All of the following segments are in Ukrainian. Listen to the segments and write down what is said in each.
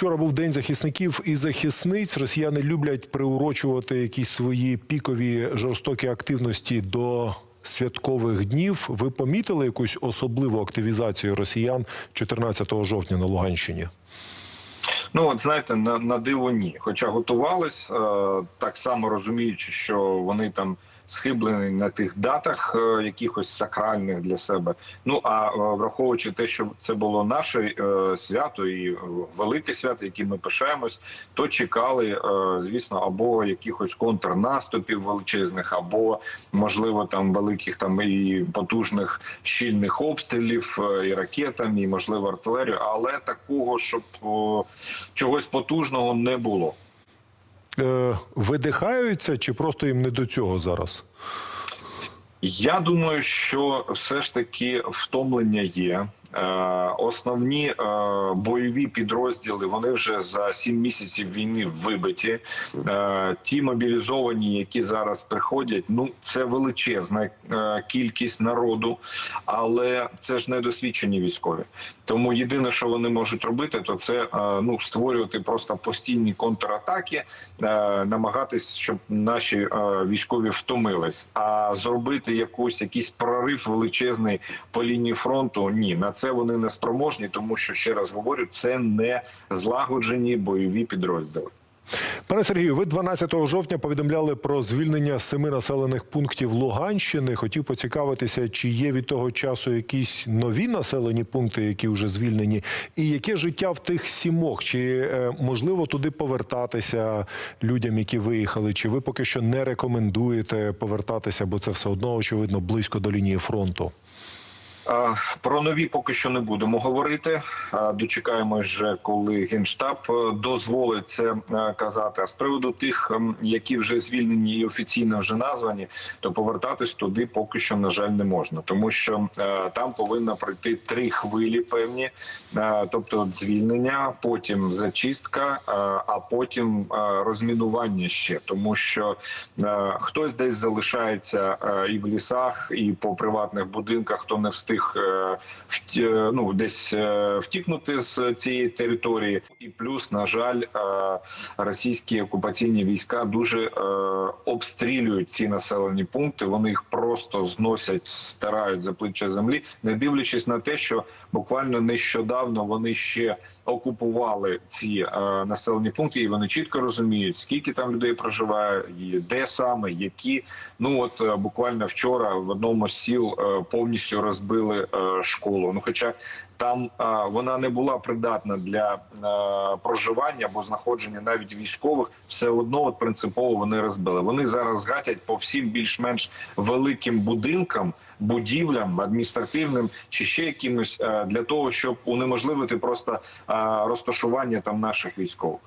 Вчора був день захисників і захисниць. Росіяни люблять приурочувати якісь свої пікові жорстокі активності до святкових днів. Ви помітили якусь особливу активізацію росіян 14 жовтня на Луганщині? Ну от знаєте, на, на диво ні. Хоча готувались, е, так само розуміючи, що вони там схиблені на тих датах, е, якихось сакральних для себе. Ну а е, враховуючи те, що це було наше е, свято і велике свято, яким ми пишаємось, то чекали, звісно, або якихось контрнаступів величезних, або можливо там великих там і потужних щільних обстрілів і ракетами, і можливо артилерію, але такого, щоб чогось потужного не було. Е, видихаються чи просто їм не до цього зараз? Я думаю, що все ж таки втомлення є. Е, Основні е, бойові підрозділи вони вже за сім місяців війни вибиті. Е, Ті мобілізовані, які зараз приходять, ну це величезна кількість народу, але це ж недосвідчені військові. Тому єдине, що вони можуть робити, то це ну створювати просто постійні контратаки, намагатись, щоб наші військові втомились. А зробити якусь якийсь прорив величезний по лінії фронту ні, на це вони не спроможні, тому що ще раз говорю, це не злагоджені бойові підрозділи. Пане Сергію, ви 12 жовтня повідомляли про звільнення семи населених пунктів Луганщини. Хотів поцікавитися, чи є від того часу якісь нові населені пункти, які вже звільнені, і яке життя в тих сімох? Чи е, можливо туди повертатися людям, які виїхали? Чи ви поки що не рекомендуєте повертатися, бо це все одно очевидно близько до лінії фронту? Про нові поки що не будемо говорити. А, Дочекаємось вже, коли генштаб е, дозволить це е, казати. А з приводу тих, які вже звільнені і офіційно вже названі, то повертатись туди поки що на жаль не можна, тому що е, там повинно пройти три хвилі певні, тобто звільнення, потім зачистка, а потім розмінування ще, тому що хтось десь залишається і в лісах, і по приватних будинках, хто не встиг е, вт- е, ну, десь е, втікнути з цієї території. І плюс, на жаль, е, російські окупаційні війська дуже е, обстрілюють ці населені пункти. Вони їх просто зносять, стирають за плече землі, не дивлячись на те, що буквально нещодавно вони ще окупували ці е, населені пункти, і вони чітко розуміють, скільки там людей проживає, і де саме, які. Ну от е, буквально вчора в одному з сіл е, повністю розбили е, школу. Ну, хоча там е, вона не була придатна для е, проживання або знаходження навіть військових, все одно от принципово вони розбили. Вони зараз гатять по всім більш-менш великим будинкам. Будівлям адміністративним чи ще якимось для того, щоб унеможливити просто розташування там наших військових.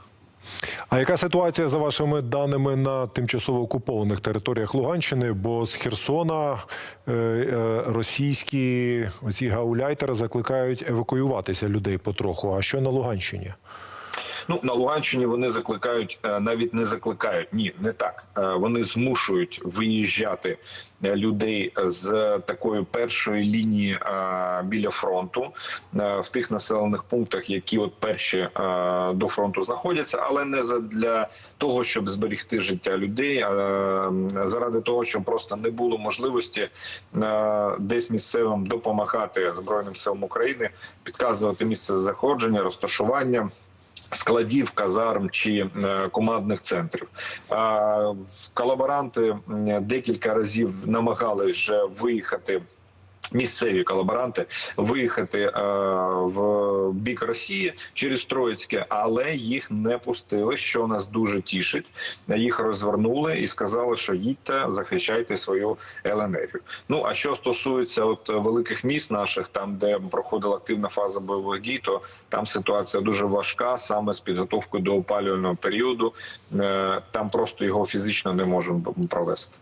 А яка ситуація за вашими даними на тимчасово окупованих територіях Луганщини? Бо з Херсона е, е, російські оці гауляйтери закликають евакуюватися людей потроху. А що на Луганщині? Ну на Луганщині вони закликають е, навіть не закликають. Ні, не так. Е, Вони змушують виїжджати е, людей з такої першої лінії біля фронту в тих населених пунктах, які от перші до фронту знаходяться, але не для того, щоб зберегти життя людей, а заради того, щоб просто не було можливості десь місцевим допомагати збройним силам України, підказувати місце заходження, розташування складів, казарм чи е, командних центрів. Колаборанти декілька разів намагались вже виїхати. Місцеві колаборанти виїхати е, в бік Росії через Троїцьке, але їх не пустили, що нас дуже тішить. Їх розвернули і сказали, що їдьте, захищайте свою ЛНР. Ну а що стосується от великих міст наших, там де проходила активна фаза бойових дій, то там ситуація дуже важка, саме з підготовкою до опалювального періоду. Е, Там просто його фізично не можемо провести.